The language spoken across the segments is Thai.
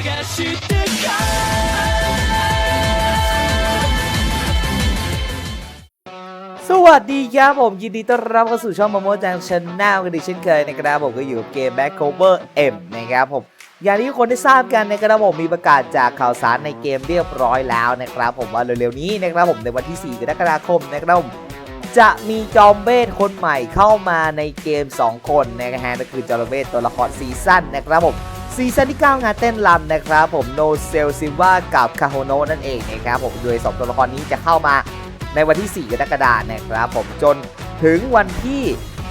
สวัสดีครับผมยินดีต้อนรับเข้าสู่ช่องมอมโมจังชแนลกันดีเช่นเคยนะครับผมก็อยู่เกมแบ็คโคลเว Cover M นะครับผมอย่างที่ทุกคนได้ทราบกันนะครับผมมีประกาศจากข่าวสารในเกมเรียบร้อยแล้วนะครับผมว่าเร็วๆนี้นะครับผมในวันที่ 4 กรกฎาคมนะครับผมจะมีจอมเบสคนใหม่เข้ามาในเกม 2 คนนะฮะก็คือจอมเบสตัวละครซีซั่นนะครับผม ซีซั่นที่ 9 งานเต้นรำนะครับผมโนเซลซิลวากับคาโฮโนนั่นเองนะครับผมโดยสองตัวละครนี้จะเข้ามาในวันที่ 4 กรกฎาคมนะครับผมจนถึงวันที่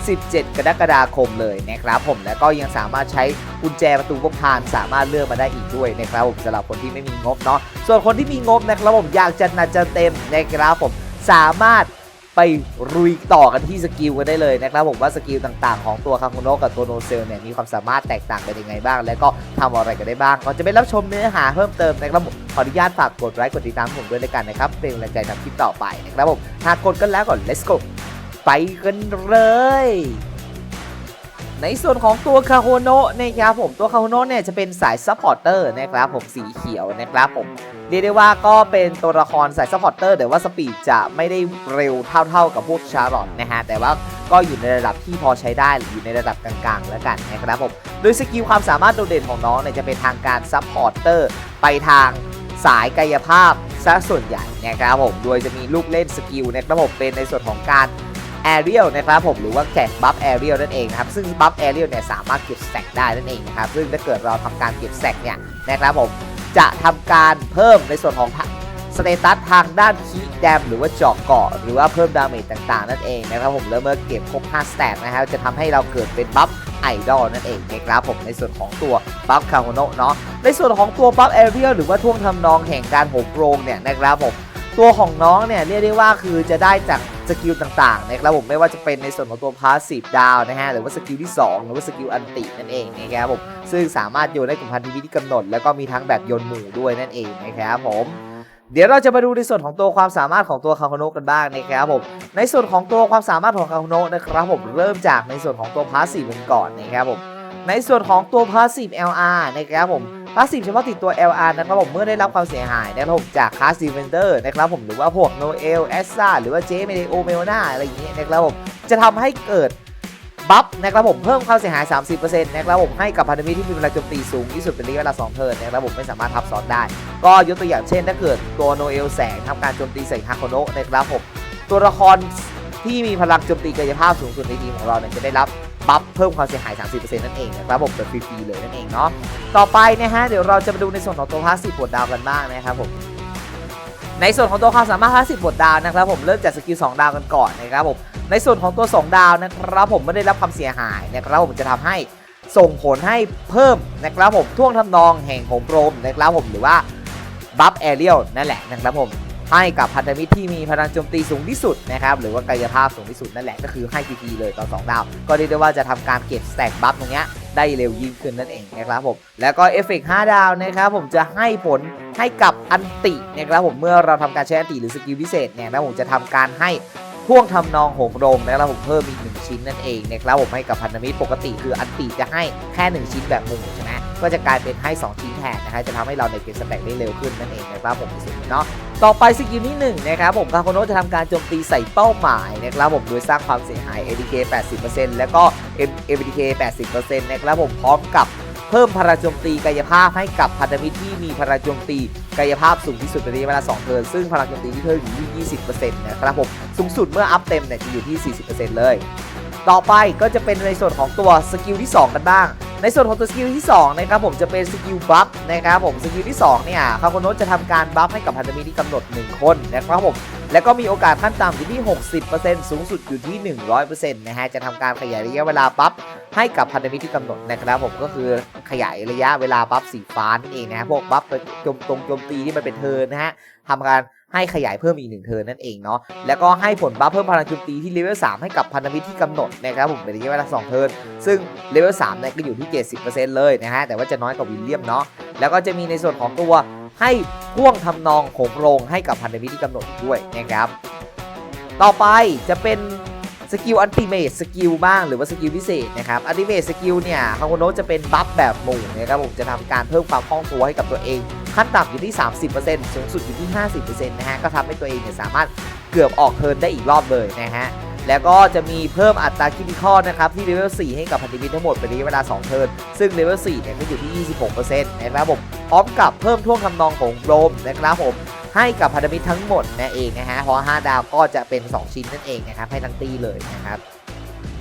17 กรกฎาคมเลยนะครับผมแล้วก็ยังสามารถใช้กุญแจประตูพกพานสามารถเลือกมาได้อีกด้วยนะครับผมสำหรับคนที่ไม่มีงบเนาะส่วนคนที่มีงบนะครับผมอยากจะนัดจะเต็มนะครับผมสามารถ ไปรุยต่อกันที่สกิลกันได้เลยนะครับผมว่าสกิลต่างๆ ของตัวคาคุโนะกับตัวโนเซลเนี่ยมีความสามารถแตกต่างกันยังไงบ้าง แล้วก็ทำอะไรกันได้บ้างก่อนจะไปรับชมเนื้อหาเพิ่มเติมนะครับผมขออนุญาตฝากกดไลค์กดติดตามผมด้วยในกันนะครับเป็นกำลังใจทำคลิปต่อไปนะครับผมหากกดกันแล้วก่อน let's go ไปกันเลย ในส่วนของตัวคาโฮโนะนะครับผมตัวคาโฮโนะเนี่ยจะเป็นสายซัพพอร์เตอร์นะครับผมสีเขียวนะครับผมเรียกได้ว่าก็เป็นตัวละครสายซัพพอร์เตอร์แต่ว่าสปีดจะไม่ได้เร็วเท่าๆกับพวกชาร์ลอตนะฮะแต่ว่าก็อยู่ในระดับที่พอใช้ได้อยู่ในระดับกลางๆ แล้วกันนะครับผมโดยสกิลความสามารถโดดเด่นของน้องเนี่ยจะเป็นทางการซัพพอร์เตอร์ไปทางสายกายภาพซะส่วนใหญ่นะครับผมโดยจะมีลูกเล่นสกิลนะครับผมเป็นในส่วนของการ แอเรียลนะครับผมหรือว่าแกบัฟแอเรียลนั่นเองนะครับซึ่งบัฟแอเรียลเนี่ยสามารถเก็บแซกได้นั่นเองนะครับซึ่งถ้าเกิดเราทำการเก็บแซกเนี่ยนะครับผมจะทำการเพิ่มในส่วนของสเตตัสทางด้านคีแดมหรือว่าเจาะเกาะหรือว่าเพิ่มดาเมจต่างๆ นั่นเองนะครับผมแล้วเมื่อเก็บครบ5สแตทนะครับจะทำให้เราเกิดเป็นบัฟไอดอลนั่นเองนะครับผมในส่วนของตัวบัฟคาโฮโนเนาะในส่วนของตัวบัฟแอเรียลหรือว่าท่วงทำนองแห่งการโหมโรงเนี่ยนะครับผมตัวของน้องเนี่ยเรียกได้ว่าคือจะได้จาก สกิลต่างๆนะครับผมไม่ว่าจะเป็นในส่วนของตัวพาสซีฟดาวนะฮะหรือว่าสกิลที่ 2 หรือว่าสกิลอันตินั่นเองนะครับผมซึ่งสามารถโยนได้กับพันธมิตรที่กำหนด แล้วก็มีทั้งแบบโยนหมู่ด้วยนั่นเองนะครับผมเดี๋ยวเราจะมาดูในส่วนของตัวความสามารถของตัวคาโคโนกันบ้างนะครับผม ในส่วนของตัวความสามารถของคาโคโนนะครับผมเริ่มจากในส่วนของตัวพาสซีฟกันก่อนนะครับผม ในส่วนของตัวพาสซีฟ LR นะครับผมาสซีฟเฉพาะติดตัว LR นะครับผมเมื่อได้รับความเสียหายนะครับผมจากคลาสดีเวนเดอร์นะครับผมหรือว่าพวกโนเอลแอสซาหรือว่าเจเมเดโอเมลนาอะไรอย่างเงี้ยนะครับผมจะทำให้เกิดบัฟนะครับผมเพิ่มความเสียหาย 30%นะครับผมให้กับพันธมิตรที่มีเวลาโจมตีสูงที่สุดเป็นระยะเวลา 2 เทิร์นนะครับผมไม่สามารถทับซ้อนได้ ก็ยกตัวอย่างเช่น ถ้าเกิดตัวโนเอลแสงทำการโจมตีใส่ฮาโคโนะนะครับผมตัวละครที่มีพลังโจมตีกายภาพสูงสุดในทีมของเราเนี่ยจะได้รับ บัฟเพิ่มความเสียหาย 30%นั่นเองนะครับผมแบบฟรีๆเลยนั่นเองเนาะต่อไปนะฮะเดี๋ยวเราจะมาดูในส่วนของตัวพาสซีฟบทดาวกันบ้างนะครับผมในส่วนของตัวความสามารถพาสซีฟบทดาวนะครับผมเริ่มจากสกิล 2 ดาวกันก่อนนะครับผมในส่วนของตัว 2 ดาวนะครับผมไม่ได้รับความเสียหายนะครับผมจะทำให้ส่งผลให้เพิ่มนะครับผมท่วงทำนองแห่งโหมโรมนะครับผมหรือว่าบัฟแอเรียลนั่นแหละนะครับผม ให้กับพันธมิตรที่มีพลังโจมตีสูงที่สุดนะครับหรือว่ากายภาพสูงที่สุดนั่นแหละก็คือให้ทีๆเลยตอน2ดาว ก็เรียกได้ว่าจะทำการเก็บสแต็กบัฟตรงเนี้ยได้เร็วยิ่งขึ้นนั่นเองนะครับผมแล้วก็เอฟเฟกต์5ดาวนะครับผมจะให้ผลให้กับอันตินะครับผมเมื่อเราทำการใช้อันติหรือสกิลพิเศษเนี่ยนะผมจะทำการให้ พ่วงทำนองโหมโรงนะครับผมเพิ่มอีกหนึ่งชิ้นนั่นเองนะครับผมให้กับพันธมิตรปกติคืออันติจะให้แค่หนึ่งชิ้นแบบมุมใช่ไหมก็จะกลายเป็นให้ 2 ชิ้นแทนนะครับจะทำให้เราในเกมสแต็กได้เร็วขึ้นนั่นเองนะครับผมส่วนนี้เนาะต่อไปสกิลที่1นะครับผมคาโคโนจะทำการโจมตีใส่เป้าหมายนะครับผมโดยสร้างความเสียหาย ADK 80%แล้วก็ MDK 80%นะครับผมพร้อมกับ เพิ่มพลังโจมตีกายภาพให้กับพันธมิตรที่มีพลังโจมตีกายภาพสูงที่สุดในระยะเวลา2เทิร์นซึ่งพลังโจมตีที่เพิ่มอยู่ที่ 20%นะครับผมสูงสุดเมื่ออัพเต็มเนี่ยจะอยู่ที่ 40%เลย ต่อไปก็จะเป็นในส่วนของตัวสกิลที่ 2 กันบ้าง ในส่วนของตัวสกิลที่2นะครับผมจะเป็นสกิลบัฟนะครับผมสกิลที่2เนี่ยคาโคโนะจะทำการบัฟให้กับพันธมิตรที่กำหนด 1 คนนะครับผมแล้วก็มีโอกาสขั้นต่ำอยู่ที่ 60%สูงสุดอยู่ที่ 100%นะฮะจะทำการขยายระยะเวลาบัฟให้กับพันธมิตรที่กำหนดนะครับผมก็คือขยายระยะเวลาบัฟสีฟ้านั่นเองนะฮะพวกบัฟตรงโจมตีที่มันเป็นเทินนะฮะทำการ ให้ขยายเพิ่มอีกหนึ่งเทิร์นนั่นเองเนาะแล้วก็ให้ผลบัฟเพิ่มพลังโจมตีที่เลเวล3ให้กับพันธมิตรที่กำหนดนะครับผมเป็นระยะเวลา2เทิร์นซึ่งเลเวล3เนี่ยก็อยู่ที่ 70%เลยนะฮะแต่ว่าจะน้อยกว่าวิลเลียมเนาะแล้วก็จะมีในส่วนของตัวให้พ่วงทำนองโขมโรงให้กับพันธมิตรที่กำหนดด้วยนะครับต่อไปจะเป็น สกิลอันติเมทสกิลบ้างหรือว่าสกิลพิเศษนะครับอันติเมทสกิลเนี่ยคาโคโนะจะเป็นบัฟแบบหมู่นะครับผมจะทำการเพิ่มความคล่องตัวให้กับตัวเอง ขั้นต่ำอยู่ที่ 30%สูงสุดอยู่ที่ 50%นะฮะก็ทำให้ตัวเองเนี่ยสามารถเกือบออกเทิร์นได้อีกรอบเลยนะฮะแล้วก็จะมีเพิ่มอัตราคิติคอนะครับที่เลเวล 4 ให้กับพันธมิตรทั้งหมดเป็นระยะเวลา 2 เทิร์น ซึ่งเลเวล 4 เนี่ยก็อยู่ที่ 26%นะครับผมพร้อมกับเพิ่มท่วงทำนองของโรมนะครับผม ให้กับพันธมิตรทั้งหมดนั่นเองนะฮะเพราะ5ดาวก็จะเป็น 2 ชิ้นนั่นเองนะครับให้ทั้งตีเลยนะครับ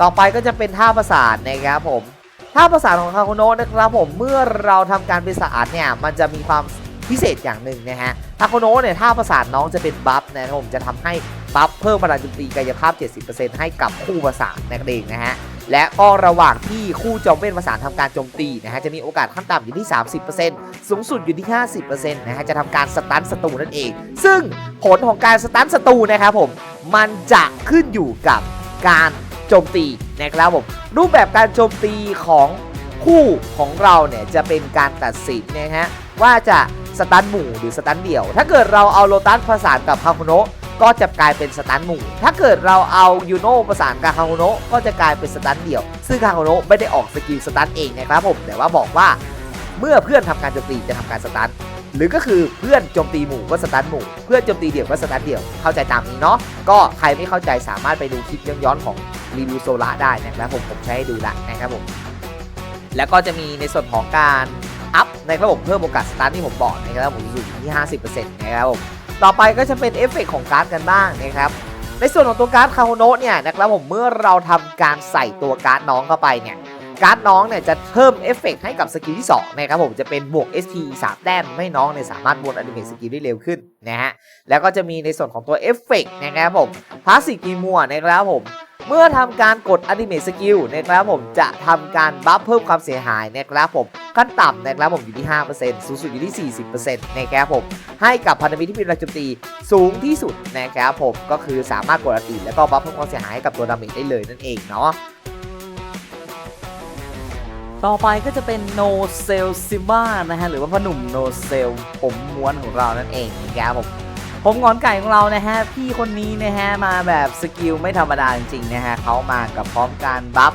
ต่อไปก็จะเป็นท่าประสานนะครับผมท่าประสานของคาโคโนะนะครับผมเมื่อเราทำการประสานเนี่ยมันจะมีความพิเศษอย่างหนึ่งนะฮะคาโคโนะเนี่ยท่าประสานน้องจะเป็นบัฟนะครับผมจะทำให้บัฟเพิ่มพลังจมตีกายภาพ 70%ให้กับคู่ประสานนั่นเองนะฮะ และก็ระหว่างที่คู่จอมเวทประสานทำการโจมตีนะฮะจะมีโอกาสขั้นต่ำอยู่ที่ 30%สูงสุดอยู่ที่ 50%นะฮะจะทำการสตันศัตรูนั่นเอง ซึ่งผลของการสตันศัตรูนะครับผมมันจะขึ้นอยู่กับการโจมตีนะครับผมรูปแบบการโจมตีของคู่ของเราเนี่ยจะเป็นการตัดสินนะฮะว่าจะสตันหมู่หรือสตันเดี่ยว ถ้าเกิดเราเอาโลตัสประสานกับคาโคโนะ ก็จะกลายเป็นสตันหมู่ ถ้าเกิดเราเอายูโนประสานกับคาโคโนะก็จะกลายเป็นสตันเดี่ยว ซึ่งคาโคโนะไม่ได้ออกสกิลสตันเองนะครับผม แต่ว่าบอกว่าเมื่อเพื่อนทำการโจมตีจะทำการสตัน หรือก็คือเพื่อนโจมตีหมู่ก็สตันหมู่ เพื่อนโจมตีเดี่ยวก็สตันเดี่ยว เข้าใจตามนี้เนาะ ก็ใครไม่เข้าใจสามารถไปดูคลิปย้อนๆของรีวิวโซล่าได้นะครับผมผมใช้ให้ดูละนะครับผม แล้วก็จะมีในส่วนของการอัพในระบบเพิ่มโอกาสสตาร์ทที่ผมบอกนะครับผมอยู่ที่ 50%นะครับผม ต่อไปก็จะเป็นเอฟเฟกต์ของการ์ดกันบ้างนะครับในส่วนของตัวการ์ดคาโฮโนะเนี่ยนะครับผมเมื่อเราทำการใส่ตัวการ์ดน้องเข้าไปเนี่ยการ์ดน้องเนี่ยจะเพิ่มเอฟเฟกต์ให้กับสกิลที่2นะครับผมจะเป็นบวก ST 3แต้มให้น้องเนี่ยสามารถวนอนิเมตสกิลได้เร็วขึ้นนะฮะแล้วก็จะมีในส่วนของตัวเอฟเฟกต์นะครับผมพาสซีกีมัวนะครับผม เมื่อทำการกดอนิเมตสกิลนะครับผมจะทำการบัฟเพิ่มความเสียหายนะครับผมขั้นต่ำนะครับผมอยู่ที่ 5%สูงสุดอยู่ที่ 40%นะครับผมให้กับพันธมิตรที่มีแรงโจมตีสูงที่สุดนะครับผมก็คือสามารถกดอันตีแล้วก็บัฟเพิ่มความเสียหายให้กับตัวดาเมจได้เลยนั่นเองเนาะต่อไปก็จะเป็น No c e l s i m a นะฮะหรือว่าพ่อหนุ่ม No c e l ผมม้วนของเรานั่นเองนะครับผม ผมงอนไก่ของเรานะฮะ พี่คนนี้นะฮะ มาแบบสกิลไม่ธรรมดาจริงๆนะฮะเขามากับพร้อมการบัฟ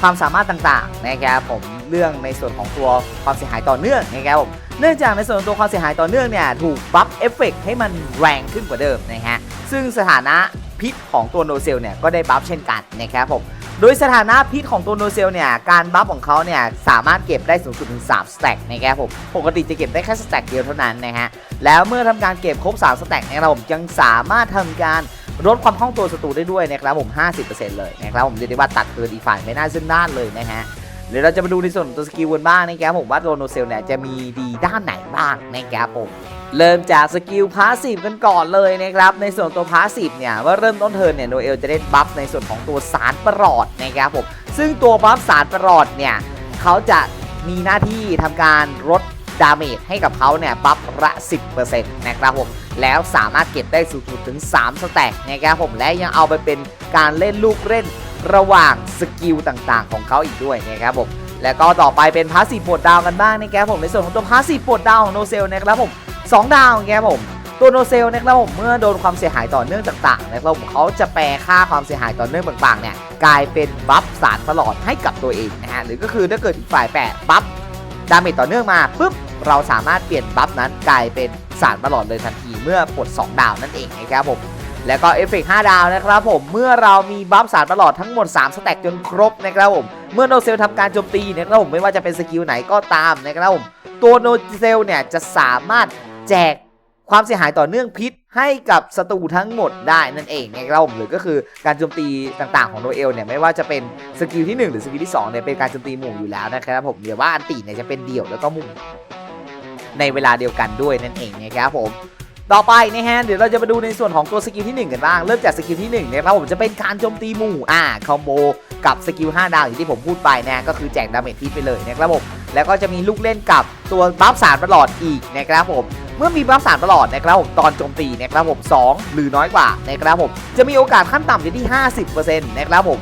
ความสามารถต่างๆนะครับผมเรื่องในส่วนของตัวความเสียหายต่อเนื่องนะครับผมเนื่องจากในส่วนของตัวความเสียหายต่อเนื่องเนี่ยถูกบัฟเอฟเฟกให้มันแรงขึ้นกว่าเดิมนะฮะซึ่งสถานะพิษของตัวโนเซลเนี่ยก็ได้บัฟเช่นกันนะครับผม โดยสถานะพิษของตัวโนเซลเนี่ยการบัฟของเขาเนี่ยสามารถเก็บได้สูงสุดถึง3สแต็กนะครับผมปกติจะเก็บได้แค่สแต็กเดียวเท่านั้นนะฮะแล้วเมื่อทำการเก็บครบ3สแต็กนะครับผมยังสามารถทำการลดความคล่องตัวศัตรูได้ด้วยนะครับผม 50%เลยนะครับผมเรียกได้ว่าตัดเกินอีฝ่ายไม่น่าซึ่งด้านเลยนะฮะเดี๋ยวเราจะมาดูในส่วนตัวสกิลกันบ้างนะครับผมว่าตัวโนเซลเนี่ยจะมีดีด้านไหนบ้างนะครับผม เริ่มจากสกิลพาสซีฟกันก่อนเลยนะครับ ในส่วนตัวพาสซีฟเนี่ยว่าเริ่มต้นเทิร์นเนี่ยโนเอลจะได้บัฟในส่วนของตัวสารประหลอดนะครับผมซึ่งตัวบัฟสารประหลอดเนี่ยเขาจะมีหน้าที่ทำการลดดาเมจให้กับเขาเนี่ยบัฟละ 10%นะครับผมแล้วสามารถเก็บได้สูงสุดถึง 3 สแต็กนะครับผมและยังเอาไปเป็นการเล่นลูกเล่นระหว่างสกิลต่างๆ ของเขาอีกด้วยนะครับผมแล้วก็ต่อไปเป็นพาสซีฟปวดดาวกันบ้างนะครับผมในส่วนของตัวพาสซีฟปวดดาวของโนเซลนะครับผม 2 ดาวนะครับผมตัวโนเซลนะครับผมเมื่อโดนความเสียหายต่อเนื่องต่างๆนะครับผมเขาจะแปลค่าความเสียหายต่อเนื่องต่างๆเนี่ยกลายเป็นบัฟสารตลอดให้กับตัวเองนะฮะหรือก็คือถ้าเกิดอีกฝ่ายแปะบัฟดาเมจต่อเนื่องมาปุ๊บเราสามารถเปลี่ยนบัฟนั้นกลายเป็นสารตลอดเลยทันทีเมื่อปลด2 ดาวนั่นเองนะครับผมแล้วก็เอฟเฟกต์5ดาวนะครับผมเมื่อเรามีบัฟสารตลอดทั้งหมด 3 สแต็กจนครบนะครับผมเมื่อโนเซลทำการโจมตีนะครับผมไม่ว่าจะเป็นสกิลไหนก็ตามนะครับผมตัวโนเซลเนี่ยจะสามารถ แจกความเสียหายต่อเนื่องพิษให้กับศัตรูทั้งหมดได้นั่นเองนะครับผมหรือก็คือการโจมตีต่างๆของโนเอลเนี่ยไม่ว่าจะเป็นสกิลที่ 1 หรือสกิลที่2เนี่ยเป็นการโจมตีหมู่อยู่แล้วนะครับผมเดี๋ยวว่าอันตีเนี่ยจะเป็นเดี่ยวแล้วก็หมู่ในเวลาเดียวกันด้วยนั่นเองนะครับผมต่อไปนะฮะเดี๋ยวเราจะมาดูในส่วนของตัวสกิลที่ 1 กันบ้าง เริ่มจากสกิลที่1นะครับผมจะเป็นการโจมตีหมู่อ่าคอมโบกับสกิล5ดาวอย่างที่ผมพูดไปนะก็คือแจกดาเมจที่ไปเลยนะครับผมแล้วก็จะมีลูกเล่นกับตัวบัฟสารประหลอดอีกนะครับผม เมื่อมีบัฟสารประหลอดนะครับผมตอนโจมตีนะครับผม2หรือน้อยกว่านะครับผมจะมีโอกาสขั้นต่ำอยู่ที่ 50%นะครับผม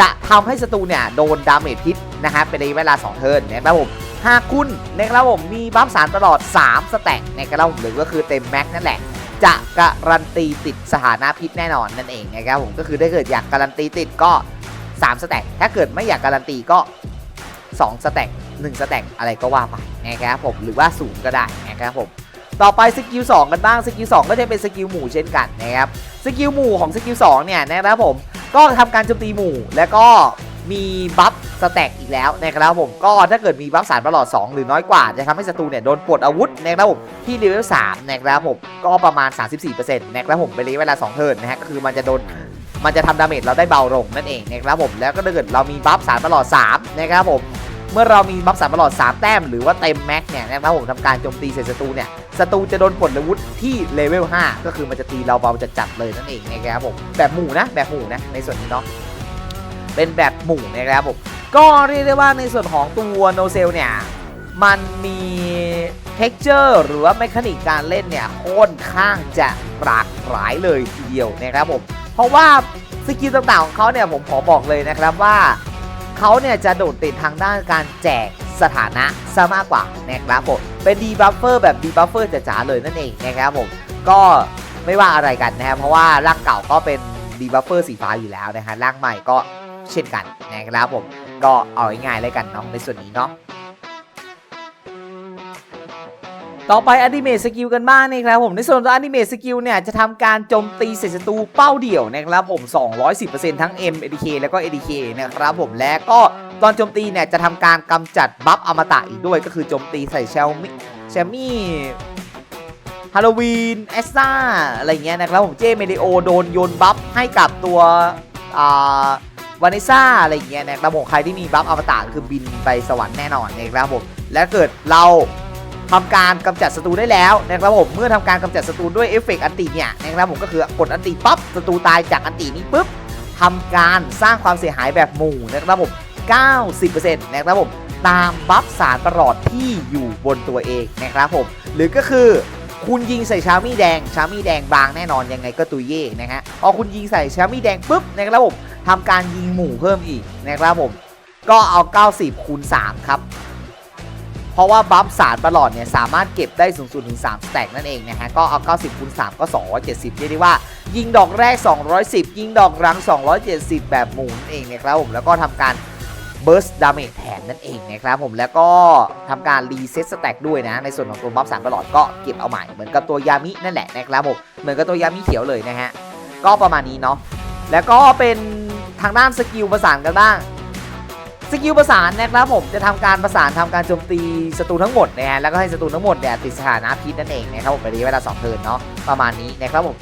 จะทำให้ศัตรูเนี่ยโดนดาเมจพิษนะฮะเป็นระยะเวลา 2 เทิร์นนะครับผมหากคุณนะครับผมมีบัฟสารตลอด 3 สแต็กนะครับผมหรือก็คือเต็มแม็กนั่นแหละ จะการันตีติดสถานะพิษแน่นอนนั่นเองนะครับผมก็คือถ้าเกิดอยากการันตีติดก็ 3 สแต็กถ้าเกิดไม่อยากการันตีก็ 2 สแต็ก1 สแต็กอะไรก็ว่าไปนะครับผมหรือว่าศูนย์ก็ได้นะครับผม ต่อไปสกิล2กันบ้างสกิล2ก็จะเป็นสกิลหมู่เช่นกันนะครับสกิลหมู่ของสกิล2เนี่ยนะครับผมก็ทำการโจมตีหมู่แล้วก็มีบัฟสแต็กอีกแล้วนะครับผมก็ถ้าเกิดมีบัฟสารประหลอด 2 หรือน้อยกว่า จะทำให้ศัตรูเนี่ยโดนปลดอาวุธนะครับผมที่เลเวล3นะครับผมก็ประมาณ 34%นะครับผมเป็นระยะเวลา 2 เทิร์นนะฮะก็คือมันจะโดนมันจะทำดาเมจเราได้เบาลงนั่นเองนะครับผมแล้วก็ถ้าเกิดเรามีบัฟสารประหลอด 3 นะครับผมเมื่อเรามีบัฟสารประหลอด 3 แต้มหรือว่าเต็มแม็กเนี่ยนะครับผมทำการโจมตีใส่ศัตรูเนี่ย ศัตรูจะโดนปลดอาวุธที่เลเวล 5 ก็คือมันจะตีเราเบาจัดๆเลยนั่นเองนะครับผมแบบหมู่นะแบบหมู่นะในส่วนนี้เนาะเป็นแบบหมู่นะครับผมก็เรียกได้ว่าในส่วนของตัวโนเซลเนี่ยมันมี texture หรือว่าเมคานิกการเล่นเนี่ยค่อนข้างจะหลากหลายเลยทีเดียวนะครับผมเพราะว่าสกิลต่างๆของเขาเนี่ยผมขอบอกเลยนะครับว่าเขาเนี่ยจะโดดเด่นทางด้านการแจกสถานะซะมากกว่านะครับผม เป็นดีบัฟเฟอร์แบบดีบัฟเฟอร์จ๋าๆเลยนั่นเองนะครับผมก็ไม่ว่าอะไรกันนะครับเพราะว่าร่างเก่าก็เป็นดีบัฟเฟอร์สีฟ้าอยู่แล้วนะฮะร่างใหม่ก็เช่นกันนะครับผมก็เอาง่ายๆเลยกันเนาะในส่วนนี้เนาะ ต่อไปอนิเม e สกิลกันบ้างนะครับผมในส่วนของอนิเม e สกิลเนี่ยจะทำการโจมตีใส่ศัตรูเป้าเดี่ยวนะครับผม 210%ทั้ง M ADK แล้วก็ ADK นะครับผมและก็ตอนโจมตีเนี่ยจะทำการกำจัดบัฟอมตะอีกด้วยก็คือโจมตีใส่เชลมี่เชลมี่ฮาโลวีนเอสซ่าอะไรเงี้ยนะครับผมเจเมเดโอโดนโยนบัฟให้กับตัววานิซ่าอะไรเงี้ยนะครับผมใครที่มีบัฟอมตะคือบินไปสวรรค์แน่นอนนะครับผมและเกิดเรา ทำการกำจัดศัตรูได้แล้วนะครับผมเมื่อทำการกำจัดศัตรูด้วยเอฟเฟกต์อันติเนี่ยนะครับผมก็คือกดอันติปั๊บศัตรูตายจากอันตินี้ปุ๊บทำการสร้างความเสียหายแบบหมู่นะครับผม 90%นะครับผมตามบัฟสารประหลอดที่อยู่บนตัวเองนะครับผม หรือก็คือคุณยิงใส่ชามี่แดง ชามี่แดงบางแน่นอนยังไงก็ตุยเย่นะฮะพอคุณยิงใส่ชามี่แดงปุ๊บนะครับผมทำการยิงหมู่เพิ่มอีกนะครับผม ก็เอา 90คูณ3ครับ เพราะว่าบัฟสารประหลอดเนี่ยสามารถเก็บได้สูงสุดถึง 3 สแต็กนั่นเองนะฮะ ก็เอา 90คูณ3ก็ 270เรียกได้ว่า ยิงดอกแรก 210 ยิงดอกรัง 270 แบบหมุนนเองนะครับผม แล้วก็ทำการ burst damage แทนนั่นเองนะครับผมแล้วก็ทำการรีเซ็ตสแต็กด้วยนะ ในส่วนของตัวบัฟสารประหลอดก็เก็บเอาใหม่เหมือนกับตัวยามินั่นแหละนะครับผมเหมือนกับตัวยามิเขียวเลยนะฮะ ก็ประมาณนี้เนาะแล้วก็เป็นทางด้านสกิลประสานกันบ้าง สกิลประสานนะครับผมจะทำการประสานทำการโจมตีศัตรูทั้งหมดนะฮะแล้วก็ให้ศัตรูทั้งหมดเนี่ยติดสถานะพิษนั่นเองนะครับผมไประยะเวลา2เทิร์นเนาะประมาณนี้นะครับผม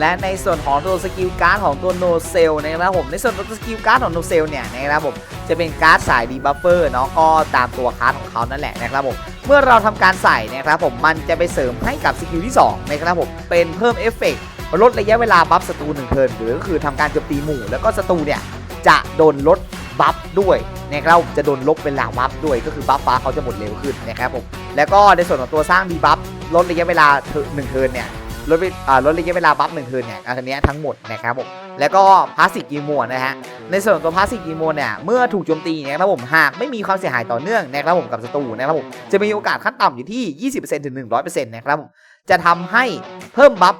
และในส่วนของตัวสกิลการ์ดของตัวโนเซลนะครับผมในส่วนของตัวสกิลการ์ดของโนเซลเนี่ยนะครับผมจะเป็นการ์ดสายดีบัฟเฟอร์เนาะก็ตามตัวการ์ดของเขานั่นแหละนะครับผมเมื่อเราทำการใส่นะครับผมมันจะไปเสริมให้กับสกิลที่2นะครับผมเป็นเพิ่มเอฟเฟกต์ลดระยะเวลาบัฟศัตรูหนึ่งเทิร์นหรือก็คือทำการโจมตีหมู่แล้วก็ศัตรูเนี่ย จะโดนลดบัฟด้วยนะครับผมจะโดนลบเวลาบัฟด้วยก็คือบัฟฟ้าเขาจะหมดเร็วขึ้นนะครับผมแล้วก็ในส่วนของตัวสร้างดีบัฟลดระยะเวลาหนึ่งเทิร์นเนี่ยลดลดระยะเวลาบัฟหนึ่งเทิร์นเนี่ยอันนี้ทั้งหมดนะครับผมแล้วก็พาสซีฟกีมัวนะฮะในส่วนของตัวพาสซีฟกีมัวเนี่ยเมื่อถูกโจมตีเนี่ยนะครับผมหากไม่มีความเสียหายต่อเนื่องนะครับผมกับศัตรูนะครับผมจะมีโอกาสขั้นต่ำอยู่ที่ 20%ถึง 100%นะครับผมจะทำให้เพิ่มบัฟ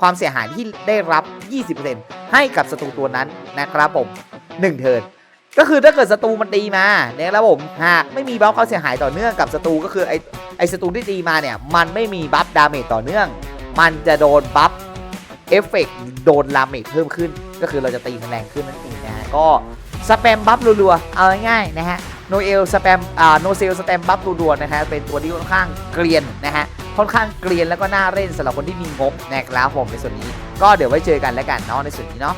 ความเสียหายที่ได้รับ 20%ให้กับศัตรูตัวนั้นนะครับผม 1 เทิร์นก็คือถ้าเกิดศัตรูมันตีมาเนี่ยแล้วผมหากไม่มีบัฟความเสียหายต่อเนื่องกับศัตรูก็คือไอไอศัตรูที่ตีมาเนี่ยมันไม่มีบัฟดาเมจต่อเนื่อง มันจะโดนบัฟเอฟเฟกโดนดาเมจเพิ่มขึ้น ก็คือเราจะตีแรงขึ้นนั่นเองนะฮะก็สแปมบัฟรัวๆเอาง่ายๆนะฮะ โนเอลสแปมอ่าโนเซลสแตมบัฟรัวๆนะฮะเป็นตัวที่ค่อนข้างเกลียนนะฮะค่อนข้างเกลียนแล้วก็น่าเล่นสำหรับคนที่มีงบนะครับผมในส่วนนี้ ก็เดี๋ยวไว้เจอกันแล้วกันเนาะในส่วนนี้เนาะ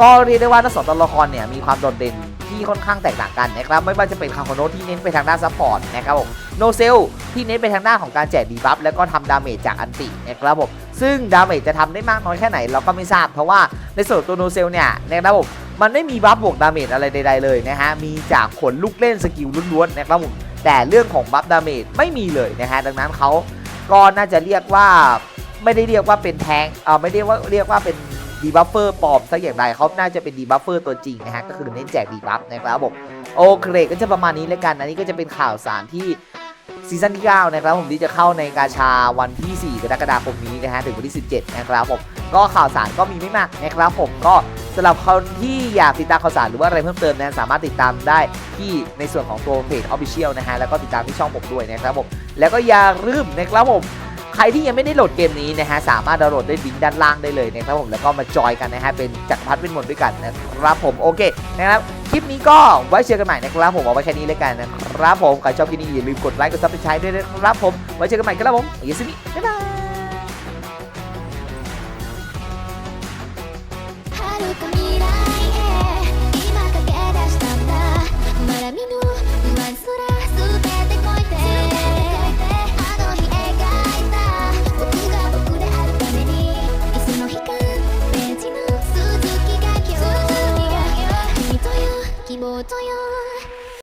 ก็เรียกได้ว่าทั้งสองตัวละครเนี่ยมีความโดดเด่น ที่ค่อนข้างแตกต่างกันนะครับไม่ว่าจะเป็นคาโคโนที่เน้นไปทางด้านซัพพอร์ตนะครับผมโนเซลที่เน้นไปทางด้านของการแจกดีบัฟแล้วก็ทำดาเมจจากอันตินะครับผมซึ่งดาเมจจะทำได้มากน้อยแค่ไหนเราก็ไม่ทราบ เพราะว่าในส่วนตัวโนเซลเนี่ยนะครับผมมันไม่มีบัฟบวกดาเมจอะไรใดๆเลยนะฮะมีจากผลลูกเล่นสกิลล้วนๆนะครับผมแต่เรื่องของบัฟดาเมจไม่มีเลยนะฮะดังนั้นเขาก็น่าจะเรียกว่าไม่ได้เรียกว่าเป็นแทงเออไม่ได้ว่าเรียกว่าเป็น ดีบัฟเฟอร์ปลอมสักอย่างใดเขาน่าจะเป็นดีบัฟเฟอร์ตัวจริงนะฮะก็คือเน้นแจกดีบัฟนะครับผมโอเคก็จะประมาณนี้แล้วกันอันนี้ก็จะเป็นข่าวสารที่ซีซั่นที่ 9 นะครับผมที่จะเข้าในกาชาวันที่ 4 กรกฎาคมนี้นะฮะถึงวันที่ 17 นะครับผมก็ข่าวสารก็มีไม่มากนะครับผมก็สำหรับคนที่อยากติดตามข่าวสารหรือว่าอะไรเพิ่มเติมนะสามารถติดตามได้ที่ในส่วนของตัวเพจ Official นะฮะแล้วก็ติดตามที่ช่องผมด้วยนะครับผมแล้วก็อย่าลืมนะครับผม ใครที่ยังไม่ได้โหลดเกมนี้นะฮะสามารถดาวน์โหลดได้ลิงก์ด้านล่างได้เลยนะครับผมแล้วก็มาจอยกันนะฮะเป็นจักรพรรดิเป็นมนต์ด้วยกันนะครับผมโอเคนะครับคลิปนี้ก็ไว้เจอกันใหม่นะครับผมเอาไว้แค่นี้เลยกันนะครับผมใครชอบคลิปนี้อย่าลืมกดไลค์กดซับสไครต์ด้วยนะครับผมไว้เจอกันใหม่ครับผมยาซิมิบ๊ายบาย 遥か未来へ今駆け出したんだまだ見ぬ ぼうち